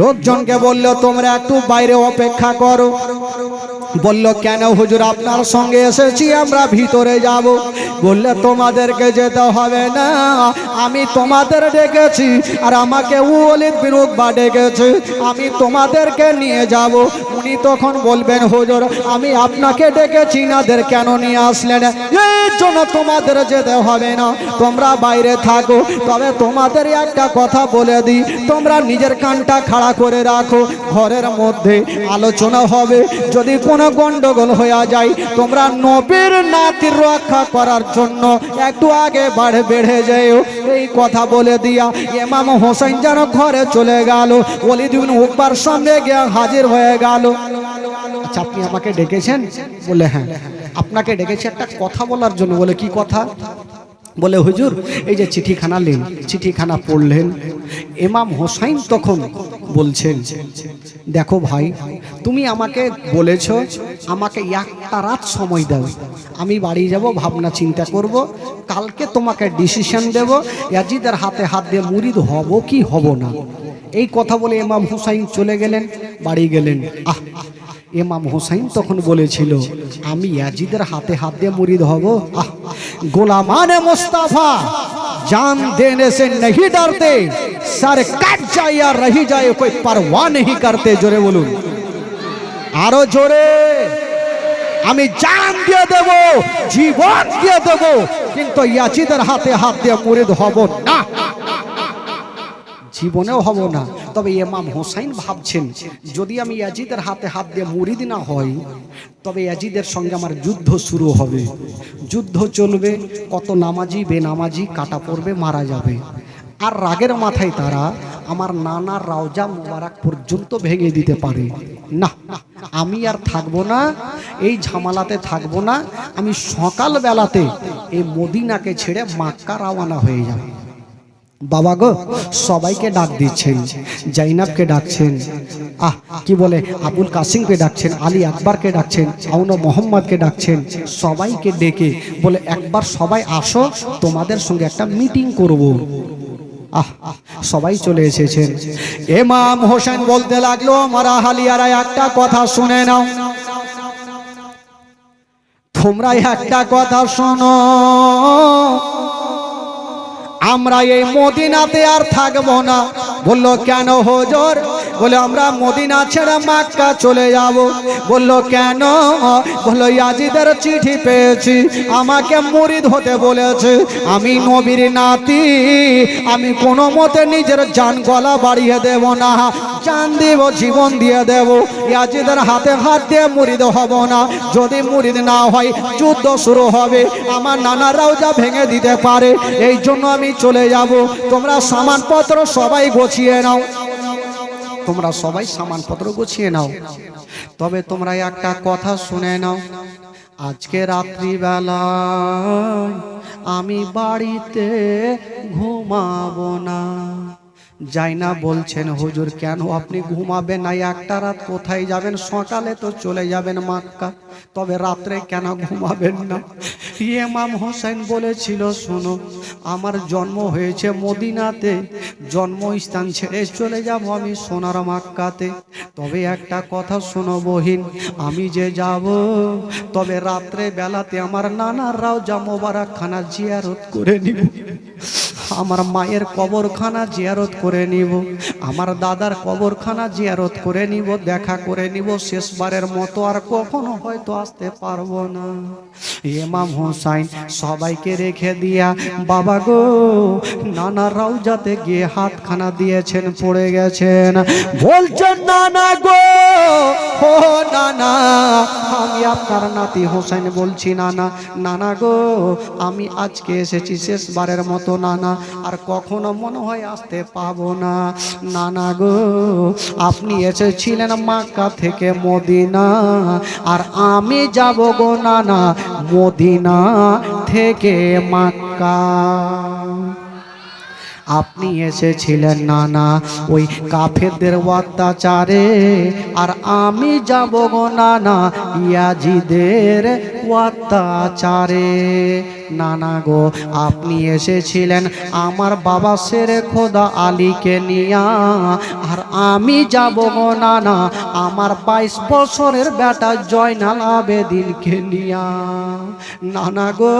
লোকজনকে বলল তোমরা একটু বাইরে অপেক্ষা করো। বলল, কেন হুজুর আপনার সঙ্গে এসেছি? আমরা ভিতরে যাব। বললে, তোমাদেরকে যেতে হবে না। আমি তোমাদের ডেকেছি আর আমাকে উলিদ বিনুকবা ডেকেছে। আমি তোমাদেরকে নিয়ে যাব। উনি তখন বলবেন, হুজুর, আমি আপনাকে ডেকেছি নাদের কেন নিয়ে আসলেন? এর জন্য তোমাদের যেতে হবে না। তোমরা বাইরে থাকো। তবে তোমাদের একটা কথা বলে দিই। তোমরা নিজের কানটা খাড়া করে রাখো। ঘরের মধ্যে আলোচনা হবে। যদি কোনো গন্ডগোল হয়ে যায়। তোমরা নবীর নাতির রক্ষা করার জন্য একটু আগে বাড়ে বেড়ে যেও। এই কথা বলে দিয়া এমাম হোসেন যেন ঘরে চলে গেল। অলিদিন উকবার সামনে গিয়ে হাজির হয়ে গেল। আচ্ছা আপনি আমাকে ডেকেছেন? বলে হ্যাঁ। আপনাকে ডেকেছে একটা কথা বলার জন্য। বলে, কি কথা? বলে, হুজুর, এই যে চিঠিখানা নেন। চিঠিখানা পড়লেন। এমাম হোসাইন তখন বলছেন, দেখো ভাই, তুমি আমাকে বলেছ, আমাকে একটা রাত সময় দাও। আমি বাড়ি যাব, ভাবনা চিন্তা করব, কালকে তোমাকে ডিসিশন দেব, ইয়াজিদের হাতে হাত দিয়ে মুরিদ হব কি হব না? এই কথা বলে এমাম হুসাইন চলে গেলেন, বাড়ি গেলেন। আহ ইমাম হুসাইন তখন বলেছিল আমি ইয়াজিদের হাতে হাত দিয়ে মুরিদ হব আহ গোলামানে মুস্তাফা जान देने से नहीं डरते सर कट जाए या रही जाए कोई परवाह नहीं करते জোরে বলুন আরো জোরে আমি জান দিয়ে দেব জীবন দিয়ে দেব কিন্তু ইয়াজিদের হাতে হাত দিয়ে মুরিদ হব না জীবনেও হব না তবে ইমাম হোসাইন ভাবছেন, যদি আমি ইয়াজিদের হাতে হাত দিয়ে মুরিদ না হই তবে ইয়াজিদের সঙ্গে আমার যুদ্ধ শুরু হবে। যুদ্ধ চলবে, কত নামাজি, বেনামাজি কাটা পড়বে, মারা যাবে। আর রাগের মাথায় তারা আমার নানা রাওজা মোবারক পর্যন্ত ভেঙে দিতে পারে। না, আমি আর থাকব না, এই ঝামালাতে থাকব না, আমি সকাল বেলাতে এই মদিনাকে ছেড়ে মাক্কা রওয়ানা হয়ে যাব। বাবা গো, সবাইকে ডাক দিচ্ছেন, জাইনাবকে ডাকছেন। আহ, কি বলে, আবুল কাসিমকে ডাকছেন, আলী আকবরকে ডাকছেন, আউন মোহাম্মদকে ডাকছেন, সবাইকে ডেকে বলে, একবার সবাই আসো, তোমাদের সঙ্গে একটা মিটিং করব। আহ, সবাই চলে এসেছেন। এমাম হোসেন বলতে লাগল, মারা হালিয়ারা, একটা কথা শুনে নাও। তোমরা একটা কথা শোনো। আমরা এই মদিনাতে আর থাকব না। বলল, কেন হজর? বলে, আমরা মদিনা ছেড়ে মাক্কা চলে যাব। বলল, কেন? বলল, ইয়াজিদের চিঠি পেয়েছি, আমাকে মুরিদ হতে বলেছে। আমি নবীর নাতি, আমি কোনো মতে নিজের জান গলা বাড়িয়ে দেব না, জান দিব, জীবন দিয়ে দেব। ইয়াজিদের হাতে হাত দিয়ে মুরিদ হব না। যদি মুরিদ না হয়, যুদ্ধ শুরু হবে। আমার নানারাও যা ভেঙে দিতে পারে। এই জন্য আমি চলে যাব। তোমরা সামানপত্র সবাই গোছিয়ে নাও। তোমরা সবাই সামানপত্র গুছিয়ে নাও। তবে তোমরা একটা কথা শুনে নাও। আজকে রাত্রিবেলা আমি বাড়িতে ঘুমাবো না। যাই না বলছেন হুজুর, কেন আপনি ঘুমাবেন না? একটা রাত কোথায় যাবেন? সকালে তো চলে যাবেন মাক্কা। তবে রাত্রে কেন ঘুমাবেন না? ইমাম হোসেন বলেছিল, শোনো, আমার জন্ম হয়েছে মদিনাতে। জন্মস্থান ছেড়ে চলে যাব আমি সোনার মাক্কাতে। তবে একটা কথা শোনো বহিন, আমি যে যাব, তবে রাত্রে বেলাতে আমার নানারাও যা মোবারক খানা জিয়ারত করে নিব। আমার মায়ের কবরখানা জিয়ারত করে নিব। আমার দাদার কবরখানা জিয়ারত করে নিব, দেখা করে নিব। শেষবারের মতো আর কখনো হয়তো আসতে পারব না। এমাম হোসাইন সবাইকে রেখে দিয়া, বাবা গো, নানা রাউজাতে গিয়ে হাতখানা দিয়েছেন, পড়ে গেছেন। বলছেন, নানা গো ও নানা, আমি আপনার নাতি হোসেন বলছি, নানা। নানা গো, আমি আজকে এসেছি শেষবারের মতো, নানা। আর কখনো মনে হয় আসতে পাবো না। নানা গো, আপনি এসেছিলেন মাক্কা থেকে মদিনা। আর আমি যাব গো, নানা, মদিনা থেকে মাক্কা। আপনি এসেছিলেন না না ওই কাফেরদের অত্যাচারে। আর আমি যাব গো না ইয়াজিদের অত্যাচারে। না না গো, আপনি এসেছিলেন আমার বাবা সেরে খোদা আলীকে নিয়া। আর আমি যাব না না আমার বাইশ বছরের বেটা জয়নাল আবেদিনকে নিয়া। না না গো,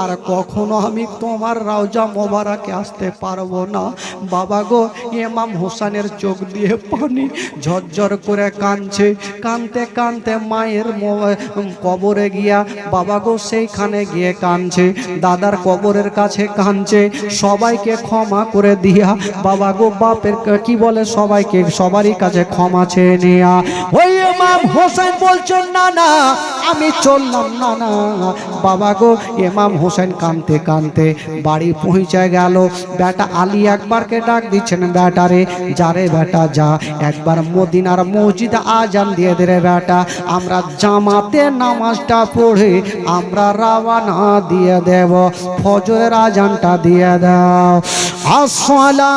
আর কখনো আমি তোমার রাউজা মোবারকে আসতে পারব না। বাবা গো, ইমাম হোসেনের চোখ দিয়ে পানি ঝরঝর করে কাঁদছে। কাঁদতে কাঁদতে মায়ের কবরে গিয়া বাবা গো সেইখানে গিয়ে কাঁদছে, দাদার কবরের কাছে কাঁদছে, সবাইকে ক্ষমা করে দিয়া, বাবা গো বাপের কি বলে সবাইকে? সবারই কাছে ক্ষমা চেয়ে নেয়া। ওই ইমাম হোসেন বলছেন, না না, আমি চললাম, না না, বাবা গো, ইমাম হোসেন কানতে কানতে বাড়ি পৌঁছে গেল। বেটা আলী একবারকে ডাক দিচ্ছেন, বেটা বেটারে যারে বেটা, যা, একবার মদিনার মসজিদ আজান দিয়ে দে রে, বেটা। আমরা জামাতে নামাজটা পড়ে আমরা রাওয়ানা দিয়ে দেব, ফজরের আজানটা দিয়ে দাও। আসলা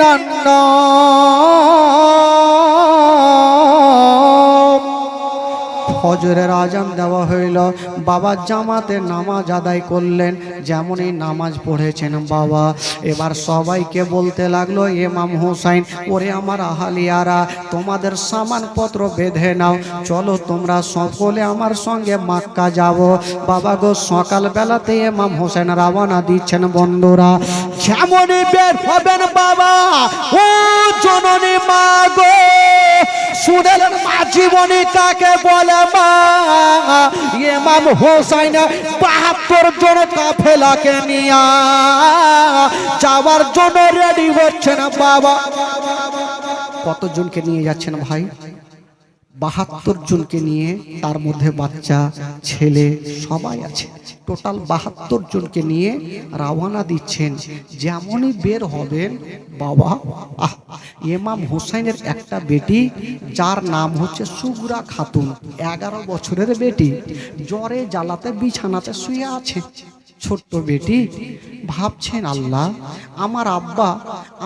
মিনান্নাম ফজরের আজান দেওয়া হইল, বাবা জামাতে নামাজ আদায় করলেন, যেমনই নামাজ পড়েছেন বাবা। এবার সবাইকে বলতে লাগল এমাম হোসাইন, ওরে আমার আহালিয়ারা, তোমাদের সামানপত্র বেঁধে নাও। চলো তোমরা সকলে আমার সঙ্গে মাক্কা যাব। বাবা গো, সকালবেলাতে এমাম হোসেন রাওয়ানা দিচ্ছেন বন্ধুরা। যেমনই বের হবেন বাবা। ও জননী মা গো শুনেলেন মা জীবনী কাকে বলে মা? ইমাম হোসাইন বাহাত্তর জন কাফেলাকে নিয়া যাওয়ার জন্য রেডি হচ্ছেন বাবা। কতজনকে নিয়ে যাচ্ছেন ভাই? বাহাত্তর জনকে নিয়ে তার মধ্যে বাচ্চা, ছেলে সবাই আছে। টোটাল বাহাত্তর জনকে নিয়ে রাওয়ানা দিচ্ছেন। যেমনই বের হবেন, বাবা ইমাম হোসাইনের একটা বেটি, যার নাম হচ্ছে সুগরা খাতুন, এগারো বছরের বেটি, জ্বরে জ্বালাতে বিছানাতে শুয়ে আছে। ছোট্ট বেটি, ভাবছেন আল্লাহ, আমার আব্বা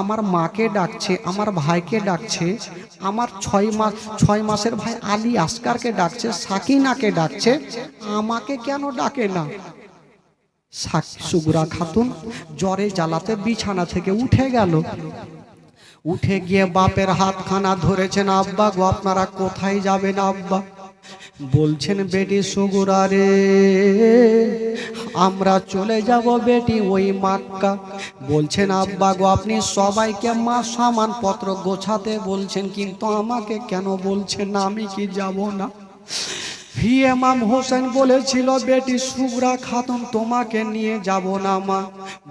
আমার মাকে ডাকছে, আমার ভাইকে ডাকছে, আমার ছয় মাস ছয় মাসের ভাই আলী আসকারকে ডাকছে, সাকিনাকে ডাকছে, আমাকে কেন ডাকে না? সুগুরা খাতুন জ্বরে জ্বালাতে বিছানা থেকে উঠে গেল। উঠে গিয়ে বাপের হাতখানা ধরেছেন, আব্বা গো, আপনারা কোথায় যাবেন, আব্বা? বলছেন, বেটি সুগুরা রে, আমরা চলে যাব বেটি ওই মাক্কা। বলছেন, আব্বা গো, আপনি সবাইকে মা সামানপত্র গোছাতে বলছেন, কিন্তু আমাকে কেন বলছেন আমি কি যাব না? হি এমাম হোসেন বলেছিল, বেটি সুগরা খাতুন, তোমাকে নিয়ে যাব না মা।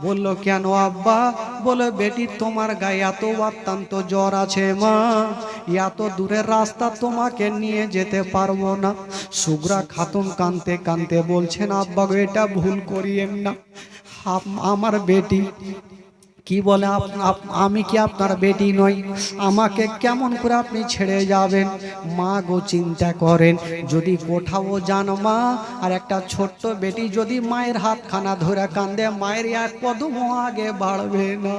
বলল, কেন আব্বা? বলে, বেটি, তোমার গায়ে এত অত্যন্ত জ্বর আছে মা। এত দূরের রাস্তা তোমাকে নিয়ে যেতে পারব না। সুগরা খাতুন কানতে কানতে বলছেন, আব্বা এটা ভুল করিয়েন না। আমার বেটি কি বলে আমি কি আপনার বেটি নই? আমাকে কেমন করে আপনি ছেড়ে যাবেন? মা গো চিন্তা করেন, যদি কোথাও যান মা, আর একটা ছোট্ট বেটি যদি মায়ের হাতখানা ধরে কান্দে, মায়ের এক কদম আগে বাড়বে না।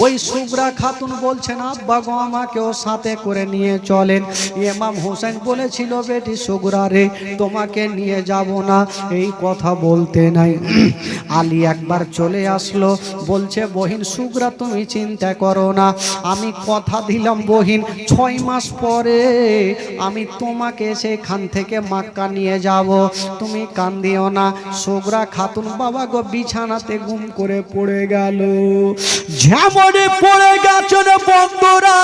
ওই সুগরা খাতুন বলছেন, আব্বা গো, আমাকেও সাথে করে নিয়ে চলেন। ইমাম হোসেন বলেছিল, বেটি সুগরা রে, তোমাকে নিয়ে যাব না। এই কথা বলতে নাই। আলী একবার চলে আসলো, বলছে বহিন সুগরা তুমি চিন্তা করো না। আমি কথা দিলাম বহিন, ছয় মাস পরে আমি তোমাকে সেখান থেকে মাক্কা নিয়ে যাব। তুমি কান্দিও না। সুগরা খাতুন বাবা গো বিছানাতে গুম করে পড়ে গেল। যেমনই পড়ে গেছেন বন্ধুরা।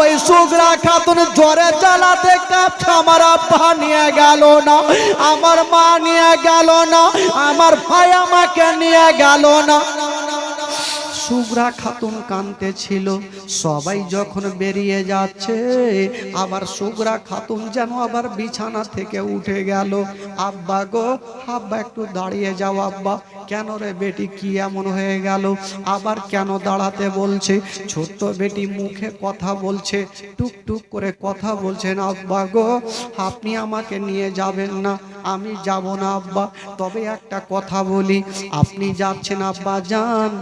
ওই সুগরা খাতুন জ্বরে কাঁপছে, আমার আব্বা নিয়ে গেল না। আমার মা নিয়ে গেল না। আমার ভাই আমাকে নিয়ে গেল না। সুগ্রা খাতুন কানতে ছিল সবাই যখন বেরিয়ে যাচ্ছে আবার সুগ্রা খাতুন যেন আবার বিছানা থেকে উঠে গেল। আব্বা গো, আব্বা একটু দাঁড়িয়ে যাও আব্বা। কেন রে বেটি, কি এমন হয়ে গেল? আবার কেন দাঁড়াতে বলছে? ছোট্ট বেটি মুখে কথা বলছে টুক টুক করে কথা বলছেন, আব্বা গো, আপনি আমাকে নিয়ে যাবেন না, আমি যাব না আব্বা। তবে একটা কথা বলি, আপনি যাচ্ছেন, আব্বা, যান।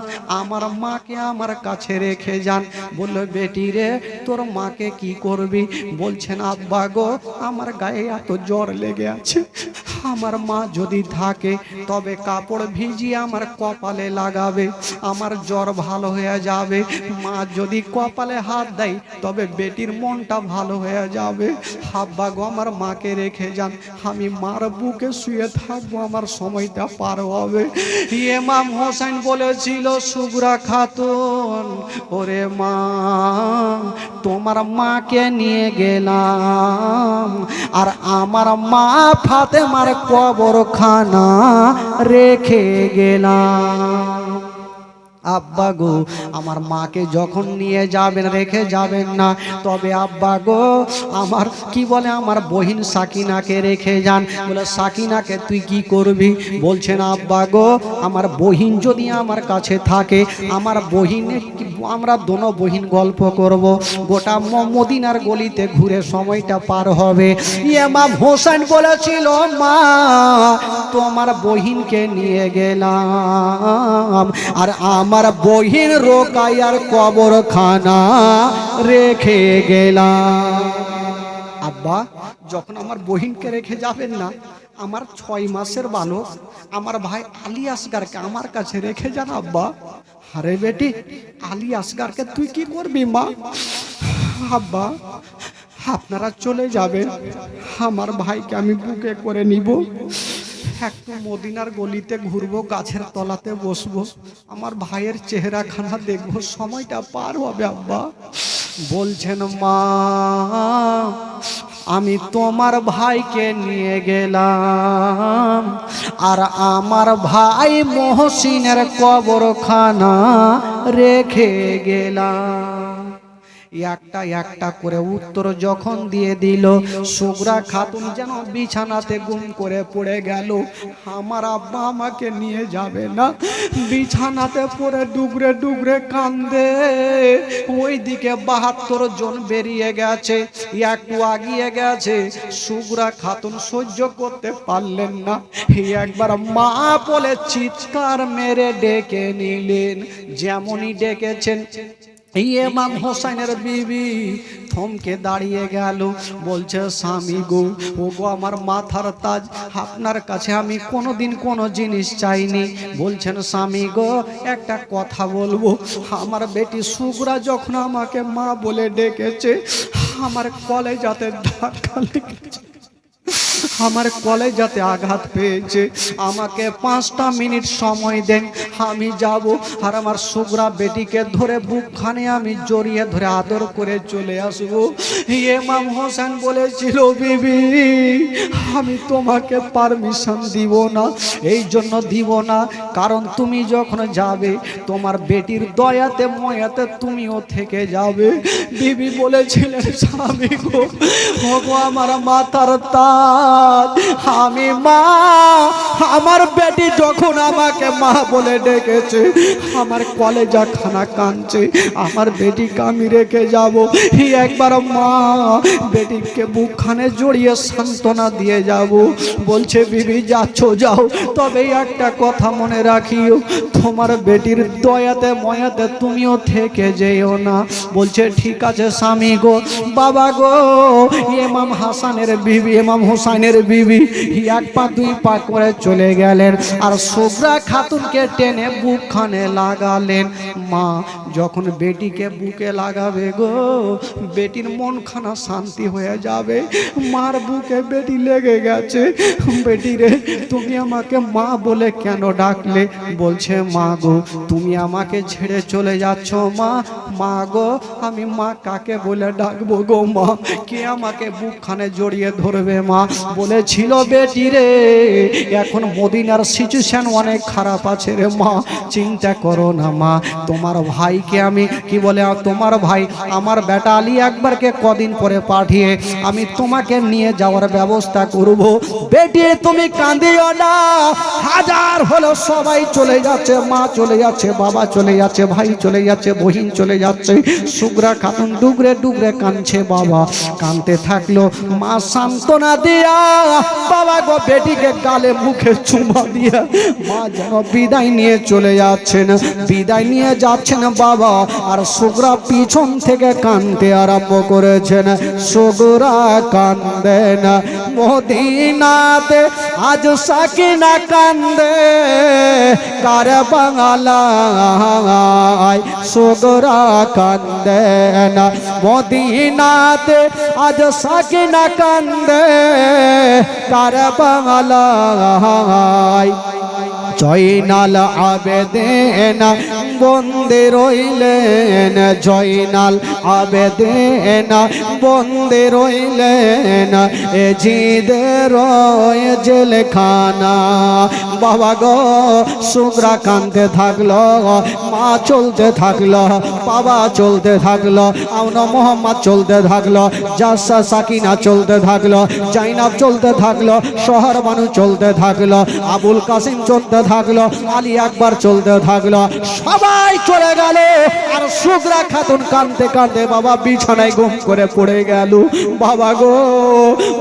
আমার মাকে আমার কাছে রেখে যান। বলল, বেটি রে, তোর মাকে কি করবি? বলছেন, আব্বা গো, আমার গায়ে এত জ্বর লেগে আছে। আমার মা যদি থাকে, তবে কাপড় ভিজিয়ে আমার কপালে লাগাবে। আমার জ্বর ভালো হয়ে যাবে। মা যদি কপালে হাত দেয়, তবে বেটির মনটা ভালো হয়ে যাবে। হাব্বা গো, আমার মাকে রেখে যান। আমি মার বুকে শুয়ে থাকব, আমার সময়টা পার হবে। ইমাম হোসেন বলেছিল, সুগরা খাতুন ওরে মা তোমার মাকে নিয়ে গেলাম। আর আমার মা ফাতেমার কবরখানা রেখে গেলাম। আব্বা গো, আমার মাকে যখন নিয়ে যাবেন, রেখে যাবেন না, তবে আব্বা গো, আমার, কি বলে, আমার বহিন সাকিনাকে রেখে যান। বলে, সাকিনাকে তুই কি করবি? বলছেন, আব্বা গো, আমার বহিন যদি আমার কাছে থাকে, আমার বহিনে আমরা দোনো বহিন গল্প করব। গোটা মদিনার গলিতে ঘুরে সময়টা পার হবে। ইমাম হোসেন বলেছিল, মা, তোমার বহিনকে নিয়ে গেলাম। আর আমার বহিন রোকাইয়ার কবরখানা রেখে গেলাম। আব্বা, যখন আমার বহিনকে রেখে যাবেন না আমার ছয় মাসের বালক আমার ভাই আলী আসগারকে আমার কাছে রেখে যান, আব্বা। আরে বেটি, আলী আসগারকে তুই কি করবি, মা? আব্বা, আপনারা চলে যাবেন। আমার ভাইকে আমি বুকে করে নিব। একটু মদিনার গলিতে ঘুরবো, গাছের তলাতে বসবো। আমার ভাইয়ের চেহারাখানা দেখব, সময়টা পার হবে, আব্বা। বলছেন, মা আমি তোমার ভাইকে নিয়ে গেলাম। আর আমার ভাই মহসিনের কবরখানা রেখে গেলাম। একটা একটা করে উত্তর যখন দিয়ে দিল, সুগরা খাতুন যেন বিছানাতে গুম করে পড়ে গেল। আমার আব্বা আমাকে নিয়ে যাবে না। বিছানাতে পড়ে ডুগরে ডুগরে কান্দে। ওইদিকে বাহাত্তর জন বেরিয়ে গেছে, একটু আগিয়ে গেছে। সুগরা খাতুন সহ্য করতে পারলেন না। একবার মা বলে চিৎকার মেরে ডেকে নিলেন, যেমনই ডেকেছেন। এই এমাম হোসেনের বিবি থমকে দাঁড়িয়ে গেল। বলছে, স্বামী গো ও গো আমার মাথার তাজ, আপনার কাছে আমি কোনোদিন কোনো জিনিস চাইনি। বলছেন, স্বামী গো, একটা কথা বলব, আমার বেটি সুগরা যখন আমাকে মা বলে ডেকেছে, আমার কলেজাতে ধাক্কা লেগেছে। আমার কলেজাতে আঘাত পেয়েছে। আমাকে পাঁচটা মিনিট সময় দেন, আমি যাব। আর আমার সুগরা বেটিকে ধরে বুকখানে আমি জড়িয়ে ধরে আদর করে চলে আসব। ইমাম হোসেন বলেছিল, বিবি, আমি তোমাকে পারমিশন দিব না, এই জন্য দিব না। কারণ তুমি যখন যাবে, তোমার বেটির দয়াতে, ময়াতে তুমিও থেকে যাবে। বিবি বলেছিলেন, স্বামী গো আমার মাথার তাজ আমি মা, আমার বেটি যখন আমাকে মা বলে ডেকেছে, আমার কলেজা খানা আমার আমি রেখে যাব। একবার মা বেটিকে বুকখানে জড়িয়ে সান্ত্বনা দিয়ে যাব। বলছে, বিবি, যাচ্ছ, যাও। তবে একটা কথা মনে রাখিও, তোমার বেটির দয়াতে, ময়াতে তুমিও থেকে যেও না। বলছে, ঠিক আছে স্বামী গো, বাবা গো এমাম হাসানের বিবি এমাম হোসাইনের বিবি, এক পা, দুই পা করে চলে গেলেন আর সোবরা খাতুনকে টেনে বুকখানে লাগালেন। মা, যখন বেটিকে বুকে লাগাবে গো, বেটির মনখানা শান্তি হয়ে যাবে। মার বুকে বেটি লেগে গেছে। বেটি রে, তুমি আমাকে মা বলে কেন ডাকলে? বলছে, মা গো, তুমি আমাকে ছেড়ে চলে যাচ্ছ, মা। মা গো, আমি মা কাকে বলে ডাকবো গো, মা? কে আমাকে বুকখানে জড়িয়ে ধরবে, মা? বলেছিল বেটি রে। এখন মদিনার সিচুয়েশন অনেক খারাপ আছে রে মা। চিন্তা করো না মা, তোমার ভাইকে আমি কি বলে, তোমার ভাই আমার বেটা আলী একবারকে কদিন পরে পাঠিয়ে আমি তোমাকে নিয়ে যাওয়ার ব্যবস্থা করব। বেটি, তুমি কাঁদিও না। হাজার হলো সবাই চলে যাচ্ছে, মা চলে যাচ্ছে, বাবা চলে যাচ্ছে, ভাই চলে যাচ্ছে, বহিন চলে যাচ্ছে। সুগ্রা খাতুন ডুগরে ডুগরে কাঁদছে বাবা। কাঁদতে থাকল মা সান্ত্বনা দিয়া। বাবা গো, বেটিকে গালে মুখে চুমা দিয়া মা যেন বিদায় নিয়ে চলে যাচ্ছেন। বিদায় নিয়ে যাচ্ছেন বাবা, আর সুগরা পিছন থেকে কানতে আরম্ভ করেছেন। সুগ্রা কান্দেন মদিনাতে আজ সাকিনা কান্দে, কার বাংলায় সুগ্রা কান্দেন মদিনাতে আজ সাকিনা কান্দে, কার বাংলায় জয়নাল আবেদেন বন্দে রইলেন জয়নাল আবেদেন। বন্দে রইলেন এ জিদের জেলখানা। বাবা গো সুগ্রা কানতে থাকল, মা চলতে থাকল, বাবা চলতে থাকল, আউন মোহাম্মদ চলতে থাকল, জাসা সাকিনা চলতে থাকল, জাইনাব চলতে থাকল, শহর মানুষ চলতে থাকল, আবুল কাসিম চলতে থাকল, আলী আকবর চলতে থাকল, সবাই চলে গেল। আর সুগ্রা খাতুন কানতে কানতে বাবা বিছানায় ঘুম করে পড়ে গেল। বাবা গো,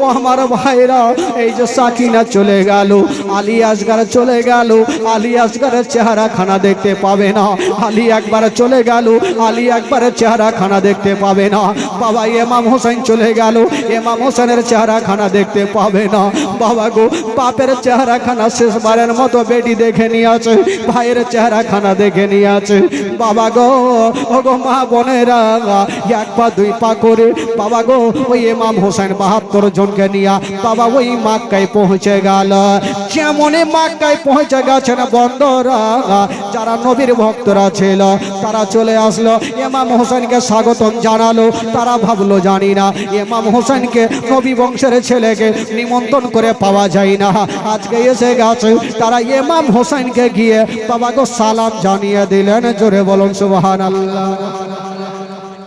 ও আমার ভাইরা, এই যে সাকিনা চলে গেল, আলী আসগার চলে গেল, আলী আসগারের চেহারা খানা দেখতে পাবে না। আলী একবার চলে গেল, আলী একবারের চেহারা খানা দেখতে পাবে না। বাবা এমাম হোসেন চলে গেল এমাম হোসেনের চেহারা খানা দেখতে পাবে না। বাবা গো, বাপের চেহারা খানা শেষবারের মতো বেটি দেখে নিয়ে আছে, ভাইয়ের চেহারা খানা দেখে নিয়ে আছে। বাবা গো ও গো মা বোনেরা, এক পা, দুই পা করে বাবা গো, ওই এমাম হোসেন বাহাত্তর জনকে নিয়ে বাবা ওই মাক্কায় পৌঁছে গেল। যেমনই মাক্কায় পৌঁছে গেছেন বন্দরা যারা নবীর ভক্তরা ছিল, তারা চলে আসলো এমাম হোসেনকে স্বাগতম জানালো, তারা ভাবলো জানি না এমাম হোসেনকে নবী বংশের ছেলেকে নিমন্ত্রণ করে পাওয়া যায় না। আজকে এসে গেছে, তারা এমাম হোসেনকে গিয়ে বাবাকে সালাম জানিয়ে দিলেন জোরে বলুন সুবাহান আল্লাহ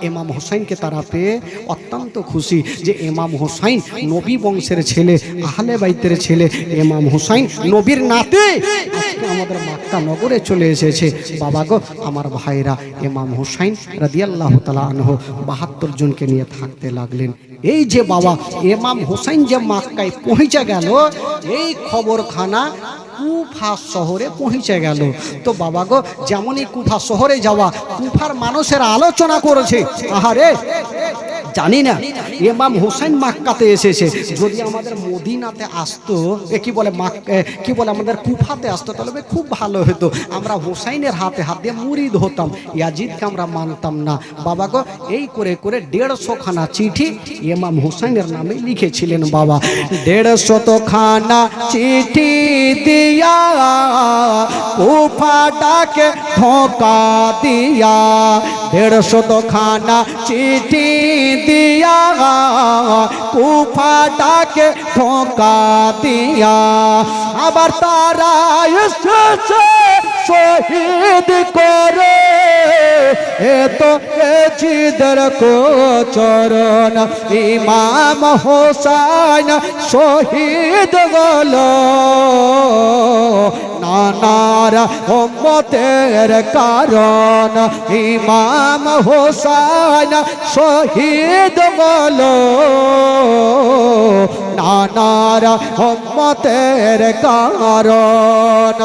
এমাম হোসাইনকে তারা পেয়ে অত্যন্ত খুশি যে এমাম হোসাইন নবী বংশের ছেলে, আহলে বাইতের ছেলে। এমাম হোসাইন নবীর নাতে। আমাদের মাক্কা নগরে চলে এসেছে। বাবা গো, আমার ভাইরা এমাম হুসাইন রাদিয়াল্লাহ তালা আনহ বাহাত্তর জনকে নিয়ে থাকতে লাগলেন। এই যে বাবা এমাম হোসাইন যে মাক্কায় পৌঁছে গেল, এই খবরখানা কুফা শহরে পৌঁছে গেল। তো বাবা গো, যেমনই কুফা শহরে যাওয়া, কুফার মানুষের আলোচনা করেছে, আহারে! জানি না। এমাম হোসেন মাক্কাতে এসেছে। যদি আমাদের মদিনাতে আসতো, এ কি বলে মাক কি বলে আমাদের কুফাতে আসতো, তাহলে খুব ভালো হতো। আমরা হোসাইনের হাতে হাত দিয়ে মুরিদ হতাম। ইয়াজিদকে আমরা মানতাম না। বাবা গো, এই করে করে দেড়শো খানা চিঠি এমাম হোসেনের নামে লিখেছিলেন বাবা। দেড়শো তো খানা চিঠি দিয়া কুফাটাকে ধোকা দিয়া দেড়শো তো খানা চিঠি দিয়া কুফাটাকে ঠোকা দিয়া। আবার তারা শহীদ করে। এ তো এজিদের কো চরণ ইমাম হোসাইন শহীদ গল নানার উম্মতের কারণ। ইমাম হোসাইন শহীদ গল নানার উম্মতের কারণ।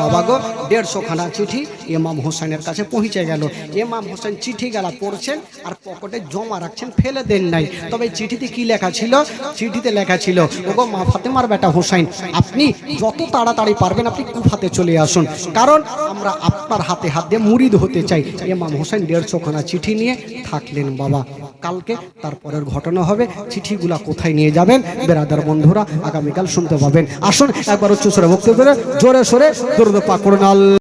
বাবা গো, দেড়শো খানা চিঠি এমাম হোসেনের কাছে পৌঁছে গেল। এমাম হোসেন চিঠি গেলা পড়ছেন আর পকেটে জমা রাখছেন, ফেলে দেন নাই। তবে চিঠিতে কি লেখা ছিল? চিঠিতে লেখা ছিল, ওগো মা ফাতেমার বেটা হোসাইন আপনি যত তাড়াতাড়ি পারবেন আপনি কুফাতে চলে আসুন। কারণ আমরা আপনার হাতে হাত দিয়ে হতে চাই। এমাম হোসেন দেড়শো খানা চিঠি নিয়ে থাকলেন বাবা। কালকে তারপরের ঘটনা হবে। চিঠিগুলা কোথায় নিয়ে যাবেন? বেরাদার বন্ধুরা, আগামীকাল শুনতে পাবেন। আসুন, একবার উচ্চ সরে বক্তব্য জোরে সরে দুর্দ পাক করুন আল্লাহ